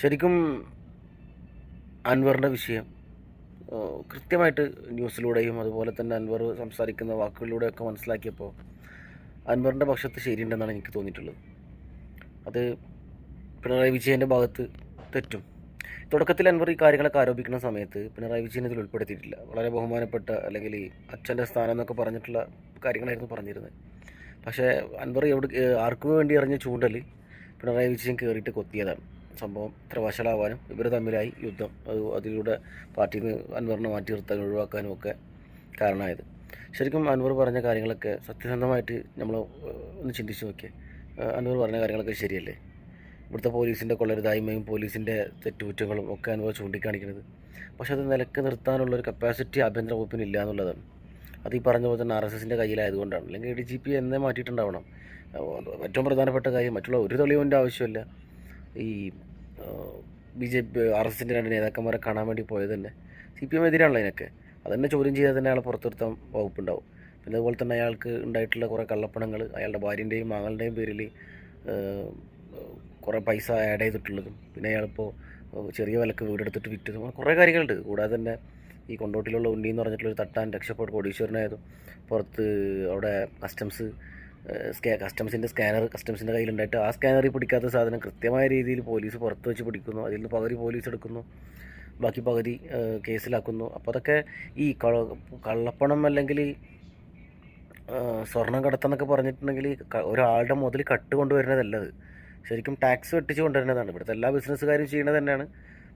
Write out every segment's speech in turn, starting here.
ശരിക്കും അൻവറിന്റെ വിഷയം കൃത്യമായിട്ട് ന്യൂസിലൂടെയും അതുപോലെ തന്നെ അൻവർ സംസാരിക്കുന്ന വാക്കുകളിലൂടെയൊക്കെ മനസ്സിലാക്കിയപ്പോൾ അൻവറിന്റെ പക്ഷത്ത് ശരിയുണ്ടെന്നാണ് എനിക്ക് തോന്നിയിട്ടുള്ളത്. അത് പിണറായി വിജയന്റെ ഭാഗത്ത് തെറ്റും. തുടക്കത്തിൽ അൻവർ ഈ കാര്യങ്ങളൊക്കെ ആരോപിക്കുന്ന സമയത്ത് പിണറായി വിജയൻ ഇതിൽ ഉൾപ്പെടുത്തിയിട്ടില്ല. വളരെ ബഹുമാനപ്പെട്ട അല്ലെങ്കിൽ അച്ഛന്റെ സ്ഥാനം എന്നൊക്കെ പറഞ്ഞിട്ടുള്ള കാര്യങ്ങളായിരുന്നു പറഞ്ഞിരുന്നത്. പക്ഷേ അൻവർ എവിടെ ആർക്കു വേണ്ടി എറിഞ്ഞ ചൂണ്ടൽ പിണറായി വിജയൻ കയറിയിട്ട് കൊത്തിയതാണ്. സംഭവം ഇത്ര വഷളാവാനും ഇവർ തമ്മിലായി യുദ്ധം. അത് അതിലൂടെ പാർട്ടിയിൽ നിന്ന് അൻവറിനെ മാറ്റി നിർത്താനും ഒഴിവാക്കാനും ഒക്കെ കാരണമായത്. ശരിക്കും അൻവർ പറഞ്ഞ കാര്യങ്ങളൊക്കെ സത്യസന്ധമായിട്ട് നമ്മൾ ഒന്ന് ചിന്തിച്ച് നോക്കിയേ. അൻവർ പറഞ്ഞ കാര്യങ്ങളൊക്കെ ശരിയല്ലേ? ഇവിടുത്തെ പോലീസിന്റെ കൊള്ളരുതായ്മയും പോലീസിന്റെ തെറ്റുകുറ്റങ്ങളും ഒക്കെ അൻവർ ചൂണ്ടിക്കാണിക്കുന്നത്. പക്ഷെ അത് നിലയ്ക്ക് നിർത്താനുള്ളൊരു കപ്പാസിറ്റി ആഭ്യന്തര വകുപ്പിന് ഇല്ല എന്നുള്ളതാണ്. അത് ഈ പറഞ്ഞ പോലെ തന്നെ ആർ എസ് എസിന്റെ കയ്യിലായതുകൊണ്ടാണ്. അല്ലെങ്കിൽ ഡി ജി പി എന്നെ മാറ്റിയിട്ടുണ്ടാവണം. ഏറ്റവും പ്രധാനപ്പെട്ട കാര്യം മറ്റുള്ള ഒരു തെളിവിന്റെ ആവശ്യമില്ല ഈ B J P R S എസിന്റെ രണ്ട് നേതാക്കന്മാരെ കാണാൻ വേണ്ടി പോയത് തന്നെ. സി പി എം എതിരാണല്ലോ അതിനൊക്കെ. അതന്നെ ചോദ്യം ചെയ്താൽ തന്നെ അയാളെ പുറത്തിരുത്താൻ വകുപ്പുണ്ടാവും. പിന്നെ അതുപോലെ തന്നെ അയാൾക്ക് ഉണ്ടായിട്ടുള്ള കുറേ കള്ളപ്പണങ്ങൾ അയാളുടെ ഭാര്യന്റെയും മകളുടെയും പേരിൽ കുറേ പൈസ ആഡ് ചെയ്തിട്ടുള്ളതും പിന്നെ അയാളിപ്പോൾ ചെറിയ വിലക്ക് വീടെടുത്തിട്ട് വിറ്റതും കുറേ കാര്യങ്ങളുണ്ട്. കൂടാതെ തന്നെ ഈ കൊണ്ടോട്ടിലുള്ള ഉണ്ണി എന്ന് പറഞ്ഞിട്ടുള്ളൊരു തട്ടാൻ രക്ഷപ്പെട്ട് കോടീശ്വരനായതും പുറത്ത് അവിടെ കസ്റ്റംസ് സ്കാ കസ്റ്റംസിന്റെ സ്കാനർ കസ്റ്റംസിന്റെ കയ്യിലുണ്ടായിട്ട് ആ സ്കാനറിൽ പിടിക്കാത്ത സാധനം കൃത്യമായ രീതിയിൽ പോലീസ് പുറത്ത് വെച്ച് പിടിക്കുന്നു. അതിൽ നിന്ന് പകുതി പോലീസ് എടുക്കുന്നു. ബാക്കി പകുതി കേസിലാക്കുന്നു. അപ്പോൾ അതൊക്കെ ഈ കള- കള്ളപ്പണം അല്ലെങ്കിൽ സ്വർണം കടത്തെന്നൊക്കെ പറഞ്ഞിട്ടുണ്ടെങ്കിൽ ഒരാളുടെ മുതൽ കട്ട് കൊണ്ടുവരുന്നതല്ല അത് ശരിക്കും ടാക്സ് വെട്ടിച്ച് കൊണ്ടുവരുന്നതാണ്. ഇവിടുത്തെ എല്ലാ ബിസിനസ്സുകാരും ചെയ്യുന്നത് തന്നെയാണ്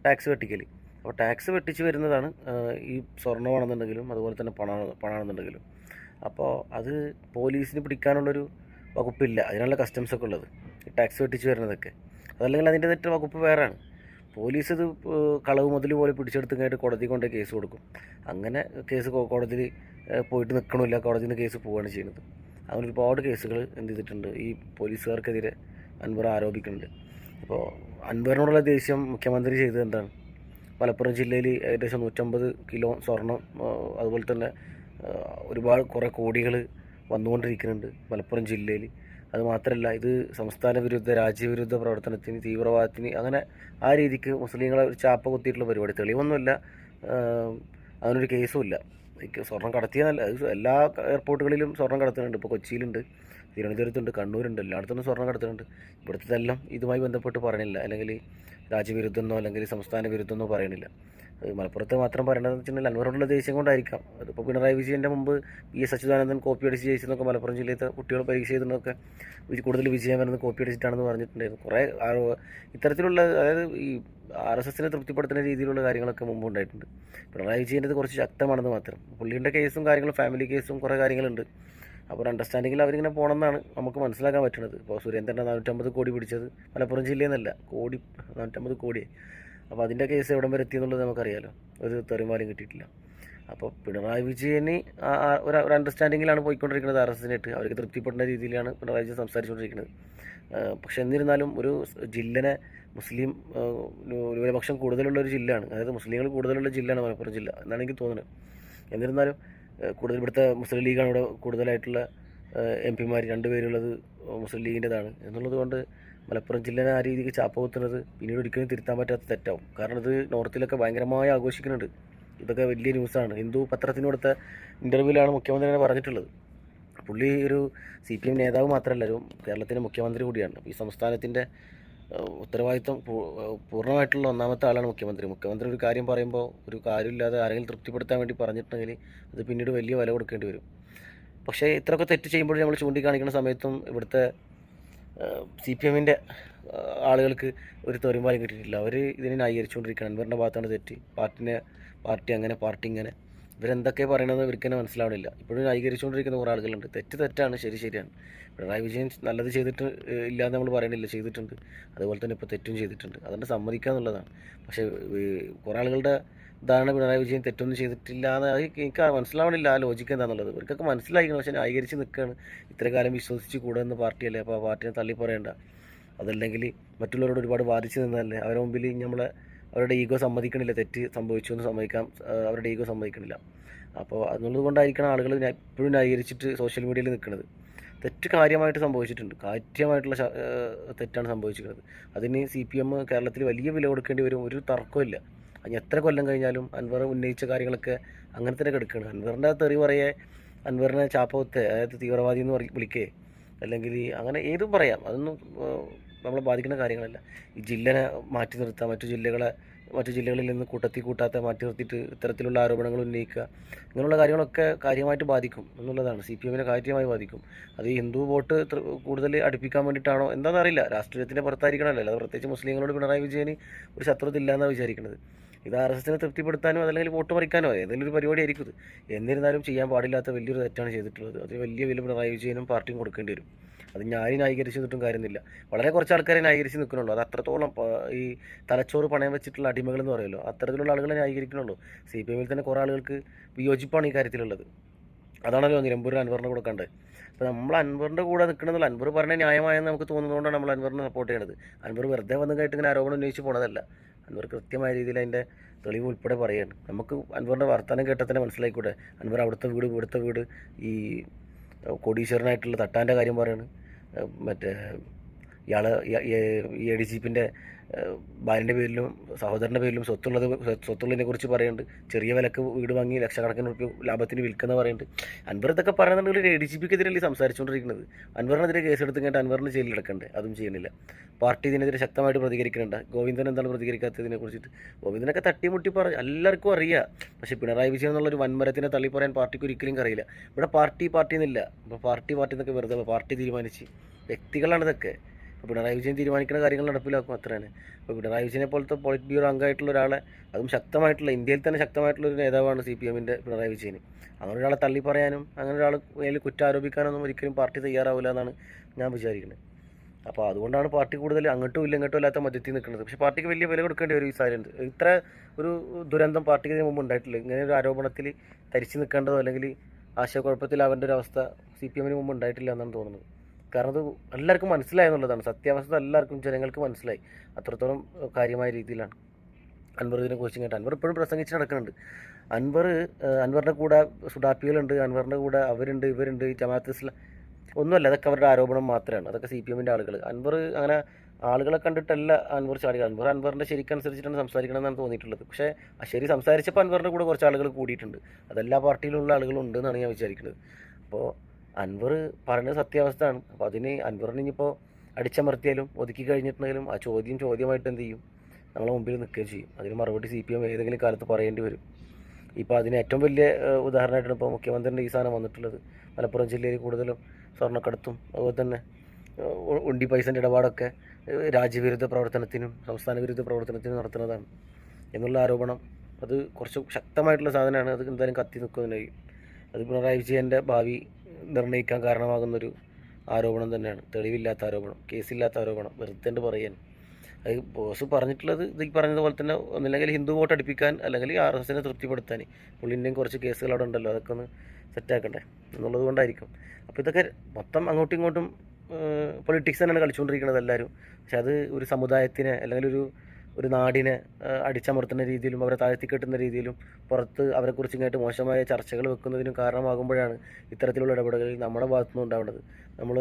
ടാക്സ് വെട്ടിക്കൽ അപ്പോൾ ടാക്സ് വെട്ടിച്ച് വരുന്നതാണ് ഈ സ്വർണമാണെന്നുണ്ടെങ്കിലും അതുപോലെ തന്നെ പണ പണമാണെന്നുണ്ടെങ്കിലും. അപ്പോൾ അത് പോലീസിന് പിടിക്കാനുള്ളൊരു വകുപ്പില്ല. അതിനുള്ള കസ്റ്റംസ് ഒക്കെ ഉള്ളത്. ടാക്സ് വെട്ടിച്ച് വരുന്നതൊക്കെ. അതല്ലെങ്കിൽ അതിന്റെ തെറ്റ് വകുപ്പ് വേറെയാണ് പോലീസ് ഇത് കളവ് മുതൽ പോലെ പിടിച്ചെടുത്ത് കഴിഞ്ഞിട്ട് കോടതി കൊണ്ട് കേസ് കൊടുക്കും. അങ്ങനെ കേസ് കോടതിയിൽ പോയിട്ട് നിൽക്കണമില്ല കോടതിയിൽ നിന്ന് കേസ് പോവുകയാണ് ചെയ്യുന്നത്. അങ്ങനെ ഒരുപാട് കേസുകൾ എന്ത് ചെയ്തിട്ടുണ്ട്. ഈ പോലീസുകാർക്കെതിരെ അൻവർ ആരോപിക്കുന്നുണ്ട്. അപ്പോൾ അൻവറിനോടുള്ള ദേഷ്യം മുഖ്യമന്ത്രി ചെയ്തത് എന്താണ്? മലപ്പുറം ജില്ലയിൽ ഏകദേശം നൂറ്റമ്പത് കിലോ സ്വർണം അതുപോലെ തന്നെ ഒരുപാട് കുറേ കോടികൾ വന്നുകൊണ്ടിരിക്കുന്നുണ്ട് മലപ്പുറം ജില്ലയിൽ അതുമാത്രമല്ല ഇത് സംസ്ഥാന വിരുദ്ധ രാജ്യവിരുദ്ധ പ്രവർത്തനത്തിന് തീവ്രവാദത്തിന് അങ്ങനെ ആ രീതിക്ക് മുസ്ലിങ്ങളെ ഒരു ചാപ്പ കുത്തിയിട്ടുള്ള പരിപാടി. തെളിവൊന്നുമില്ല. അതിനൊരു കേസുമില്ല. സ്വർണം കടത്തിയെന്നല്ല എല്ലാ എയർപോർട്ടുകളിലും സ്വർണം കടത്തുന്നുണ്ട്. ഇപ്പോൾ കൊച്ചിയിലുണ്ട് തിരുവനന്തപുരത്തുണ്ട് കണ്ണൂരുണ്ട് എല്ലായിടത്തും സ്വർണം കടത്തുന്നുണ്ട്. ഇവിടുത്തെല്ലാം ഇതുമായി ബന്ധപ്പെട്ട് പറയണില്ല അല്ലെങ്കിൽ രാജ്യവിരുദ്ധമെന്നോ അല്ലെങ്കിൽ സംസ്ഥാന വിരുദ്ധമെന്നോ പറയണില്ല മലപ്പുറത്ത് മാത്രം പറയണതെന്ന് വെച്ചിട്ടുണ്ടെങ്കിൽ അൻവറോടുള്ള ദേശം കൊണ്ടായിരിക്കാം. അതിപ്പോൾ പിണറായി വിജയന്റെ മുമ്പ് പി എസ് അച്യുതാനന്ദൻ കോപ്പി അടിച്ച് ജയിച്ചെന്നൊക്കെ മലപ്പുറം ജില്ലയിലത്തെ കുട്ടികൾ പരീക്ഷ എഴുതുന്നതൊക്കെ വിജ- കൂടുതൽ വിജയം വരുന്നത് കോപ്പി അടിച്ചിട്ടാണെന്ന് പറഞ്ഞിട്ടുണ്ടായിരുന്നു. കുറേ ഇത്തരത്തിലുള്ള അതായത് ഈ ആർ എസ് എസിനെ തൃപ്തിപ്പെടുത്തുന്ന രീതിയിലുള്ള കാര്യങ്ങളൊക്കെ മുമ്പ് ഉണ്ടായിട്ടുണ്ട്. പിണറായി വിജയന്റെത് കുറച്ച് ശക്തമാണെന്ന് മാത്രം. പുള്ളിയുടെ കേസും കാര്യങ്ങളും ഫാമിലി കേസും കുറേ കാര്യങ്ങളുണ്ട്. അപ്പോൾ അണ്ടർസ്റ്റാൻഡിങ്ങിൽ അവരിങ്ങനെ പോകണമെന്നാണ് നമുക്ക് മനസ്സിലാക്കാൻ പറ്റുന്നത് ഇപ്പോൾ സുരേന്ദ്രന്റെ നാനൂറ്റമ്പത് കോടി പിടിച്ചത് മലപ്പുറം ജില്ലയിൽ നിന്നല്ല കോടി നാനൂറ്റമ്പത് കോടി അപ്പോൾ അതിന്റെ കേസ് എവിടം വരെ എത്തിയെന്നുള്ളത് നമുക്കറിയാലോ. ഒരു തെറിമാലും കിട്ടിയിട്ടില്ല. അപ്പോൾ പിണറായി വിജയന് ഒരു ഒരു അണ്ടർസ്റ്റാൻഡിങ്ങിലാണ് പോയിക്കൊണ്ടിരിക്കുന്നത് ആർ എസ് എസിനായിട്ട്. അവർക്ക് തൃപ്തിപ്പെടുന്ന രീതിയിലാണ് പിണറായി വിജയൻ സംസാരിച്ചുകൊണ്ടിരിക്കുന്നത്. പക്ഷേ എന്നിരുന്നാലും ഒരു ജില്ലനെ മുസ്ലിം ന്യൂനപക്ഷം കൂടുതലുള്ള ഒരു ജില്ലയാണ്. അതായത് മുസ്ലിങ്ങൾ കൂടുതലുള്ള ജില്ലയാണ് മലപ്പുറം ജില്ല എന്നാണ് എനിക്ക് തോന്നുന്നത്. എന്നിരുന്നാലും കൂടുതൽ ഇവിടുത്തെ മുസ്ലിം ലീഗാണ് ഇവിടെ കൂടുതലായിട്ടുള്ള എം പിമാർ രണ്ടുപേരുള്ളത് മുസ്ലിം ലീഗിന്റെതാണ്. എന്നുള്ളത് കൊണ്ട് മലപ്പുറം ജില്ലനെ ആ രീതിക്ക് ചാപ്പ കുത്തുന്നത് പിന്നീട് ഒരിക്കലും തിരുത്താൻ പറ്റാത്ത തെറ്റാവും. കാരണം ഇത് നോർത്തിലൊക്കെ ഭയങ്കരമായി ആഘോഷിക്കുന്നുണ്ട്. ഇതൊക്കെ വലിയ ന്യൂസാണ്. ഹിന്ദു പത്രത്തിന് കൊടുത്ത ഇന്റർവ്യൂവിലാണ് മുഖ്യമന്ത്രി തന്നെ പറഞ്ഞിട്ടുള്ളത്. പുള്ളി ഒരു സി പി എം നേതാവ് മാത്രമല്ല ഒരു കേരളത്തിന്റെ മുഖ്യമന്ത്രി കൂടിയാണ്. ഈ സംസ്ഥാനത്തിന്റെ ഉത്തരവാദിത്വം പൂർണമായിട്ടുള്ള ഒന്നാമത്തെ ആളാണ് മുഖ്യമന്ത്രി. മുഖ്യമന്ത്രി ഒരു കാര്യം പറയുമ്പോൾ ഒരു കാര്യമില്ലാതെ ആരെങ്കിലും തൃപ്തിപ്പെടുത്താൻ വേണ്ടി പറഞ്ഞിട്ടുണ്ടെങ്കിൽ അത് പിന്നീട് വലിയ വില കൊടുക്കേണ്ടി വരും. പക്ഷേ ഇത്രയൊക്കെ തെറ്റ് ചെയ്യുമ്പോൾ നമ്മൾ ചൂണ്ടിക്കാണിക്കുന്ന സമയത്തും ഇവിടുത്തെ സി പി എമ്മിന്റെ ആളുകൾക്ക് ഒരു തെറിമാലും കിട്ടിയിട്ടില്ല. അവർ ഇതിനെ ന്യായീകരിച്ചുകൊണ്ടിരിക്കുകയാണ്. അൻവറിന്റെ ഭാഗത്താണ് തെറ്റ്. പാർട്ടിനെ പാർട്ടി അങ്ങനെ പാർട്ടി ഇങ്ങനെ. ഇവരെന്തൊക്കെ പറയണമെന്ന് ഇവർക്ക് തന്നെ മനസ്സിലാവണില്ല. ഇപ്പോഴും ന്യായീകരിച്ചുകൊണ്ടിരിക്കുന്ന കുറേ ആളുകളുണ്ട്. തെറ്റ് തെറ്റാണ്. ശരി ശരിയാണ്. പിണറായി വിജയൻ നല്ലത് ചെയ്തിട്ട് ഇല്ലാന്ന് നമ്മൾ പറയണില്ല. ചെയ്തിട്ടുണ്ട്. അതുപോലെ തന്നെ ഇപ്പോൾ തെറ്റും ചെയ്തിട്ടുണ്ട്. അതുകൊണ്ട് സമ്മതിക്കുക എന്നുള്ളതാണ് പക്ഷേ കുറേ ആളുകളുടെ ഇതാണ് പിണറായി വിജയൻ തെറ്റൊന്നും ചെയ്തിട്ടില്ല എന്ന് എനിക്ക് മനസ്സിലാവണില്ല ആ ലോജിക്ക് എന്താണെന്നുള്ളത് ഇവർക്കൊക്കെ മനസ്സിലായിരിക്കണം പക്ഷേ ന്യായീകരിച്ച് നിൽക്കുകയാണ് ഇത്ര കാലം വിശ്വസിച്ച് കൂടുന്ന പാർട്ടിയല്ലേ? അപ്പോൾ ആ പാർട്ടിനെ തള്ളി പറയണ്ട. അതല്ലെങ്കിൽ മറ്റുള്ളവരോട് ഒരുപാട് ബാധിച്ച് നിന്നതല്ലേ? അവരുടെ മുമ്പിൽ നമ്മളെ അവരുടെ ഈഗോ സമ്മതിക്കണില്ല. തെറ്റ് സംഭവിച്ചു എന്ന് സമ്മതിക്കാം. അവരുടെ ഈഗോ സമ്മതിക്കണില്ല. അപ്പോൾ അതുള്ളത് കൊണ്ടായിരിക്കണം ആളുകൾ എപ്പോഴും ന്യായീകരിച്ചിട്ട് സോഷ്യൽ മീഡിയയിൽ നിൽക്കുന്നത് തെറ്റ് കാര്യമായിട്ട് സംഭവിച്ചിട്ടുണ്ട്. കാര്യമായിട്ടുള്ള തെറ്റാണ് സംഭവിച്ചിരിക്കുന്നത്. അതിന് സി പി എം കേരളത്തിൽ വലിയ വില കൊടുക്കേണ്ടി വരും. ഒരു തർക്കമില്ല അതിന് എത്ര കൊല്ലം കഴിഞ്ഞാലും അൻവർ ഉന്നയിച്ച കാര്യങ്ങളൊക്കെ അങ്ങനെ തന്നെ കിടക്കുകയാണ് അൻവറിന്റെ തെറി പറയേ അൻവറിനെ ചാപ്പവത്തെ അതായത് തീവ്രവാദി എന്ന് പറ- വിളിക്കേ അല്ലെങ്കിൽ അങ്ങനെ ഏതും പറയാം. അതൊന്നും നമ്മളെ ബാധിക്കുന്ന കാര്യങ്ങളല്ല. ഈ ജില്ലനെ മാറ്റി നിർത്താം മറ്റു ജില്ലകളെ മറ്റു ജില്ലകളിൽ നിന്ന് കൂട്ടത്തി കൂട്ടാത്ത മാറ്റി നിർത്തിയിട്ട് ഇത്തരത്തിലുള്ള ആരോപണങ്ങൾ ഉന്നയിക്കുക ഇങ്ങനെയുള്ള കാര്യങ്ങളൊക്കെ കാര്യമായിട്ട് ബാധിക്കും എന്നുള്ളതാണ്. സി പി എമ്മിനെ കാര്യമായി ബാധിക്കും. അത് ഹിന്ദു വോട്ട് കൂടുതൽ അടുപ്പിക്കാൻ വേണ്ടിയിട്ടാണോ എന്താണെന്നറിയില്ല. രാഷ്ട്രീയത്തിന്റെ പുറത്തായിരിക്കണമല്ലോ. അല്ലാതെ പ്രത്യേകിച്ച് മുസ്ലിങ്ങളോട് പിണറായി വിജയന് ഒരു ശത്രുത ഇല്ലയെന്നാണ് വിചാരിക്കുന്നത് ഇത് ആർ എസ് എസിനെ തൃപ്തിപ്പെടുത്താനോ അതല്ലെങ്കിൽ വോട്ട് മറിക്കാനോ ഏതെങ്കിലും ഒരു പരിപാടി ആയിരിക്കും ഇത്. എന്നിരുന്നാലും ചെയ്യാൻ പാടില്ലാത്ത വലിയൊരു തെറ്റാണ് ചെയ്തിട്ടുള്ളത്. അത് വലിയ വില പിണറായി വിജയനും പാർട്ടിയും കൊടുക്കേണ്ടി വരും. അത് ഞാനും ന്യായീകരിച്ച് നിന്നിട്ടും കാര്യമൊന്നുമില്ല വളരെ കുറച്ച് ആൾക്കാരെ ന്യായീകരിച്ച് നിൽക്കണുള്ളൂ അത് അത്രത്തോളം ഈ തലച്ചോറ് പണയം വെച്ചിട്ടുള്ള അടിമകൾ എന്ന് പറയുമല്ലോ അത്തരത്തിലുള്ള ആളുകളെ ന്യായീകരിക്കണുള്ളൂ സി പി എമ്മിൽ തന്നെ കുറേ ആളുകൾക്ക് വിയോജിപ്പാണ് ഈ കാര്യത്തിലുള്ളത്. അതാണല്ലോ നിലമ്പൂരിൽ അൻവറിനെ കൂടെ കണ്ടത് അപ്പോൾ നമ്മൾ അൻവറിന്റെ കൂടെ നിൽക്കണമെന്നുള്ള അൻവർ പറഞ്ഞ ന്യായമായെന്ന് നമുക്ക് തോന്നുന്നതുകൊണ്ടാണ് നമ്മൾ അൻവറിനെ സപ്പോർട്ട് ചെയ്യണത്. അൻവർ വെറുതെ വന്നു കേട്ട് ഇങ്ങനെ ആരോപണം ഉന്നയിച്ച് പോണതല്ല. അൻവർ കൃത്യമായ രീതിയിൽ അതിന്റെ തെളിവ് ഉൾപ്പെടെ പറയുകയാണ് നമുക്ക് അൻവറിന്റെ വർത്തമാനം കേട്ടാൽ തന്നെ മനസ്സിലായിക്കൂടെ അൻവർ അവിടുത്തെ വീട് ഇവിടുത്തെ വീട് ഈ കോടീശ്വരനായിട്ടുള്ള തട്ടാന്റെ കാര്യം പറയാണ് മറ്റേ ഇയാൾ എ ഡി ജി പിന്റെ ഭാര്യന്റെ പേരിലും സഹോദരന്റെ പേരിലും സ്വത്തുള്ളത് സ്വത്തുള്ളതിനെ കുറിച്ച് പറയുന്നുണ്ട്. ചെറിയ വിലക്ക് വീട് വാങ്ങി ലക്ഷക്കണക്കിന് റുപ്യ ലാഭത്തിന് വിൽക്കുന്ന പറയുന്നുണ്ട്. അൻവർ ഇതൊക്കെ പറയുന്നുണ്ടെങ്കിൽ ഡി ജി പിക്കെതിരല്ലേ സംസാരിച്ചുകൊണ്ടിരിക്കുന്നത്. അൻവറിനെതിരെ കേസെടുത്ത് കഴിഞ്ഞാൽ അൻവറിന് ജയിലിൽ കിടക്കണ്ടേ. അതും ചെയ്യുന്നില്ല. പാർട്ടി ഇതിനെതിരെ ശക്തമായിട്ട് പ്രതികരിക്കുന്നുണ്ട്. ഗോവിന്ദൻ എന്താണ് പ്രതികരിക്കാത്തതിനെ കുറിച്ചിട്ട്? ഗോവിന്ദനൊക്കെ തട്ടിമുട്ടി പറഞ്ഞു എല്ലാവർക്കും അറിയാം. പക്ഷേ പിണറായി വിജയൻ എന്നുള്ളൊരു വൻമരത്തിനെ തള്ളി പറയാൻ പാർട്ടിക്ക് ഒരിക്കലും അറിയില്ല ഇവിടെ പാർട്ടി പാർട്ടി എന്നില്ല. ഇപ്പോൾ പാർട്ടി പാർട്ടി എന്നൊക്കെ വെറുതെ പാർട്ടി തീരുമാനിച്ച്. വ്യക്തികളാണ് ഇതൊക്കെ ഇപ്പോൾ പിണറായി വിജയൻ തീരുമാനിക്കുന്ന കാര്യങ്ങൾ നടപ്പിലാക്കും അത്രയാണ് ഇപ്പോൾ പിണറായി വിജയനെ പോലത്തെ പോളിറ്റ് ബ്യൂറോ അംഗമായിട്ടുള്ള ഒരാളെ അതും ശക്തമായിട്ടുള്ള ഇന്ത്യയിൽ തന്നെ ശക്തമായിട്ടുള്ള ഒരു നേതാവാണ് സി പി എമ്മിന്റെ പിണറായി വിജയൻ. അങ്ങനെ ഒരാളെ തള്ളി പറയാനും അങ്ങനെ ഒരാൾ മേലിൽ കുറ്റം ആരോപിക്കാനൊന്നും ഒരിക്കലും പാർട്ടി തയ്യാറാവില്ല എന്നാണ് ഞാൻ വിചാരിക്കുന്നത്. അപ്പോൾ അതുകൊണ്ടാണ് പാർട്ടി കൂടുതൽ അങ്ങോട്ടും ഇല്ല ഇങ്ങോട്ടും ഇല്ലാത്ത മധ്യത്തിൽ നിൽക്കുന്നത്. പക്ഷേ പാർട്ടിക്ക് വലിയ വില കൊടുക്കേണ്ടി ഒരു ഈ സാഹചര്യം ഇത്ര ഒരു ദുരന്തം പാർട്ടിക്ക് മുമ്പ് ഉണ്ടായിട്ടില്ല. ഇങ്ങനെ ഒരു ആരോപണത്തിൽ തരിച്ചു നിൽക്കേണ്ടതോ അല്ലെങ്കിൽ ആശയക്കുഴപ്പത്തിലാവേണ്ട ഒരു അവസ്ഥ സി പി എമ്മിന് മുമ്പ് ഉണ്ടായിട്ടില്ല എന്നാണ് തോന്നുന്നത്. കാരണം അത് എല്ലാവർക്കും മനസ്സിലായി എന്നുള്ളതാണ്. സത്യാവസ്ഥ എല്ലാവർക്കും ജനങ്ങൾക്ക് മനസ്സിലായി. അത്രത്തോളം കാര്യമായ രീതിയിലാണ്. അൻവർ ഇതിനെ കുറിച്ച് കേട്ട് അൻവർ ഇപ്പോഴും പ്രസംഗിച്ച് നടക്കുന്നുണ്ട്. അൻവർ അൻവറിന്റെ കൂടെ സുഡാപ്പികളുണ്ട് അൻവറിന്റെ കൂടെ അവരുണ്ട് ഇവരുണ്ട് ജമാഅത്ത് ഇസ്ലാം ഒന്നുമല്ല അതൊക്കെ അവരുടെ ആരോപണം മാത്രമാണ്. അതൊക്കെ സി പി എമ്മിന്റെ ആളുകൾ അൻവർ അങ്ങനെ ആളുകളെ കണ്ടിട്ടല്ല അൻവർ ചാടിയത്. അൻവർ അൻവറിന്റെ ശരിക്കനുസരിച്ചിട്ടാണ് സംസാരിക്കണമെന്നാണ് തോന്നിയിട്ടുള്ളത്. പക്ഷേ ശരി സംസാരിച്ചപ്പോൾ അൻവറിന്റെ കൂടെ കുറച്ച് ആളുകൾ കൂടിയിട്ടുണ്ട്. അതെല്ലാ പാർട്ടിയിലുള്ള ആളുകളും ഉണ്ട് എന്നാണ് ഞാൻ വിചാരിക്കുന്നത്. അപ്പോൾ അൻവർ പറഞ്ഞ സത്യാവസ്ഥയാണ്. അപ്പോൾ അതിന് അൻവറിന് ഇനിയിപ്പോൾ അടിച്ചമർത്തിയാലും ഒതുക്കി കഴിഞ്ഞിട്ടുണ്ടെങ്കിലും ആ ചോദ്യം ചോദ്യമായിട്ട് എന്ത് ചെയ്യും? നമ്മളെ മുമ്പിൽ നിൽക്കുകയും ചെയ്യും. അതിന് മറുപടി സി പി എം ഏതെങ്കിലും കാലത്ത് പറയേണ്ടി വരും. ഇപ്പോൾ അതിന് ഏറ്റവും വലിയ ഉദാഹരണമായിട്ടാണ് ഇപ്പോൾ മുഖ്യമന്ത്രിന്റെ ഈ സാധനം വന്നിട്ടുള്ളത്. മലപ്പുറം ജില്ലയിൽ കൂടുതലും സ്വർണക്കടത്തും അതുപോലെ തന്നെ ഉണ്ടി പൈസന്റെ ഇടപാടൊക്കെ രാജ്യവിരുദ്ധ പ്രവർത്തനത്തിനും സംസ്ഥാന വിരുദ്ധ പ്രവർത്തനത്തിനും നടത്തുന്നതാണ്. എന്നുള്ള ആരോപണം അത് കുറച്ച് ശക്തമായിട്ടുള്ള സാധനമാണ്. അത് എന്തായാലും കത്തി നിൽക്കുന്നതിനായി. അത് പിണറായി വിജയന്റെ ഭാവി നിർണയിക്കാൻ കാരണമാകുന്നൊരു ആരോപണം തന്നെയാണ്. തെളിവില്ലാത്ത ആരോപണം കേസില്ലാത്ത ആരോപണം വെറുതെ പറയാൻ. അത് ബോസ് പറഞ്ഞിട്ടുള്ളത് ഇത് പറഞ്ഞതുപോലെ തന്നെ ഒന്നില്ലെങ്കിൽ ഹിന്ദു വോട്ട് അടുപ്പിക്കാൻ അല്ലെങ്കിൽ ആർ എസ് എസിനെ തൃപ്തിപ്പെടുത്താൻ. പുള്ളിന്റെയും കുറച്ച് കേസുകൾ അവിടെ ഉണ്ടല്ലോ അതൊക്കെ ഒന്ന് സെറ്റാക്കണ്ടേ? എന്നുള്ളത് കൊണ്ടായിരിക്കും. അപ്പോൾ ഇതൊക്കെ മൊത്തം അങ്ങോട്ടും ഇങ്ങോട്ടും പൊളിറ്റിക്സ് തന്നെയാണ് കളിച്ചുകൊണ്ടിരിക്കുന്നത് എല്ലാവരും. പക്ഷെ അത് ഒരു സമുദായത്തിനെ അല്ലെങ്കിൽ ഒരു ഒരു നാടിനെ അടിച്ചമർത്തുന്ന രീതിയിലും അവരെ താഴ്ത്തി കെട്ടുന്ന രീതിയിലും പുറത്ത് അവരെക്കുറിച്ച് ഇങ്ങോട്ട് മോശമായ ചർച്ചകൾ വെക്കുന്നതിനും കാരണമാകുമ്പോഴാണ് ഇത്തരത്തിലുള്ള ഇടപെടലുകൾ നമ്മുടെ ഭാഗത്തുനിന്ന് ഉണ്ടാവുന്നത്. നമ്മൾ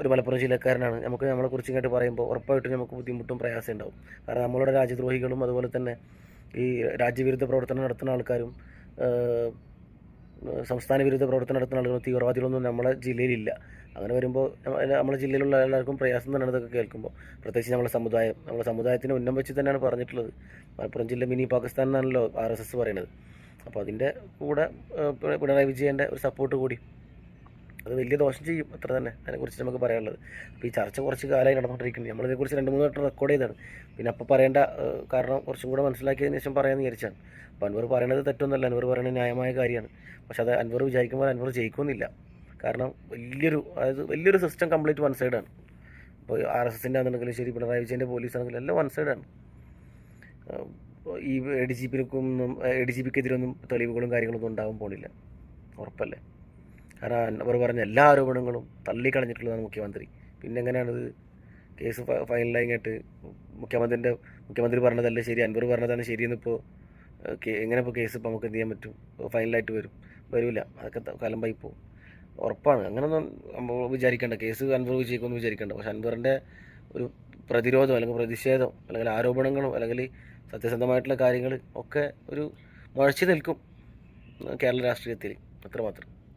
ഒരു മലപ്പുറം ജില്ലക്കാരനാണ്. നമുക്ക് നമ്മളെക്കുറിച്ച് ഇങ്ങോട്ട് പറയുമ്പോൾ ഉറപ്പായിട്ടും നമുക്ക് ബുദ്ധിമുട്ടും പ്രയാസം ഉണ്ടാവും. കാരണം നമ്മളുടെ രാജ്യദ്രോഹികളും അതുപോലെ തന്നെ ഈ രാജ്യവിരുദ്ധ പ്രവർത്തനം നടത്തുന്ന ആൾക്കാരും സംസ്ഥാന വിരുദ്ധ പ്രവർത്തനം നടത്തുന്ന ആളുകളും തീവ്രവാദികളൊന്നും നമ്മുടെ ജില്ലയിലില്ല. അങ്ങനെ വരുമ്പോൾ നമ്മുടെ ജില്ലയിലുള്ള എല്ലാവർക്കും പ്രയാസം തന്നെയാണ് ഇതൊക്കെ കേൾക്കുമ്പോൾ പ്രത്യേകിച്ച് നമ്മുടെ സമുദായം നമ്മുടെ സമുദായത്തിന് ഉന്നം വെച്ച് തന്നെയാണ് പറഞ്ഞിട്ടുള്ളത്. മലപ്പുറം ജില്ല മിനി പാകിസ്ഥാൻ എന്നാണല്ലോ ആർ എസ് എസ് പറയുന്നത്. അപ്പോൾ അതിന്റെ കൂടെ പിണറായി വിജയന്റെ ഒരു സപ്പോർട്ട് കൂടി. അത് വലിയ ദോഷം ചെയ്യും. അത്ര തന്നെ. അതിനെക്കുറിച്ച് നമുക്ക് പറയാനുള്ളത്. അപ്പോൾ ഈ ചർച്ച കുറച്ച് കാലമായി നടന്നുകൊണ്ടിരിക്കുന്നത് നമ്മളിതേക്കുറിച്ച് രണ്ട് മൂന്ന് വട്ടം റെക്കോർഡ് ചെയ്താണ് പിന്നെ അപ്പോൾ പറയേണ്ട കാരണം കുറച്ചും കൂടെ മനസ്സിലാക്കിയതിന് ശേഷം പറയാമെന്ന് വിചാരിച്ചാണ്. അപ്പോൾ അൻവർ പറയണത് തെറ്റൊന്നുമല്ല അൻവർ പറയുന്നത് ന്യായമായ കാര്യമാണ്. പക്ഷെ അത് അൻവർ വിചാരിക്കുമ്പോൾ അൻവർ ജയിക്കുന്നില്ല കാരണം വലിയൊരു അതായത് വലിയൊരു സിസ്റ്റം കംപ്ലീറ്റ് വൺ സൈഡാണ് ഇപ്പോൾ ആർ എസ് എസിന്റെ ആണെന്നുണ്ടെങ്കിലും ശരി പിണറായി വിജയന്റെ പോലീസ് ആണെങ്കിലും എല്ലാം വൺ സൈഡാണ് ഈ എ ഡി ജി പിക്കും എ ഡി ജി പിക്കെതിരൊന്നും തെളിവുകളും കാര്യങ്ങളൊന്നും ഉണ്ടാകാൻ പോണില്ല. ഉറപ്പല്ലേ? കാരണം അവർ പറഞ്ഞ എല്ലാ ആരോപണങ്ങളും തള്ളിക്കളഞ്ഞിട്ടുള്ളതാണ് മുഖ്യമന്ത്രി. പിന്നെ എങ്ങനെയാണിത്? കേസ് ഫൈനലായിട്ട് മുഖ്യമന്ത്രിന്റെ മുഖ്യമന്ത്രി പറഞ്ഞതല്ല ശരി അൻവർ പറഞ്ഞതാണ് ശരിയെന്നിപ്പോൾ എങ്ങനെ ഇപ്പോൾ കേസ് ഇപ്പോൾ നമുക്ക് എന്ത് ചെയ്യാൻ പറ്റും? ഫൈനലായിട്ട് വരും വരില്ല അതൊക്കെ കാലം പോയി പോകും ഉറപ്പാണ്. അങ്ങനൊന്നും നമ്മൾ വിചാരിക്കേണ്ട. കേസ് അൻവർ വിജയിക്കുമെന്ന് വിചാരിക്കേണ്ട. പക്ഷെ അൻവറിന്റെ ഒരു പ്രതിരോധം അല്ലെങ്കിൽ പ്രതിഷേധം അല്ലെങ്കിൽ ആരോപണങ്ങളും അല്ലെങ്കിൽ സത്യസന്ധമായിട്ടുള്ള കാര്യങ്ങൾ ഒക്കെ ഒരു മുഴച്ചു നിൽക്കും കേരള രാഷ്ട്രീയത്തിൽ അത്രമാത്രം.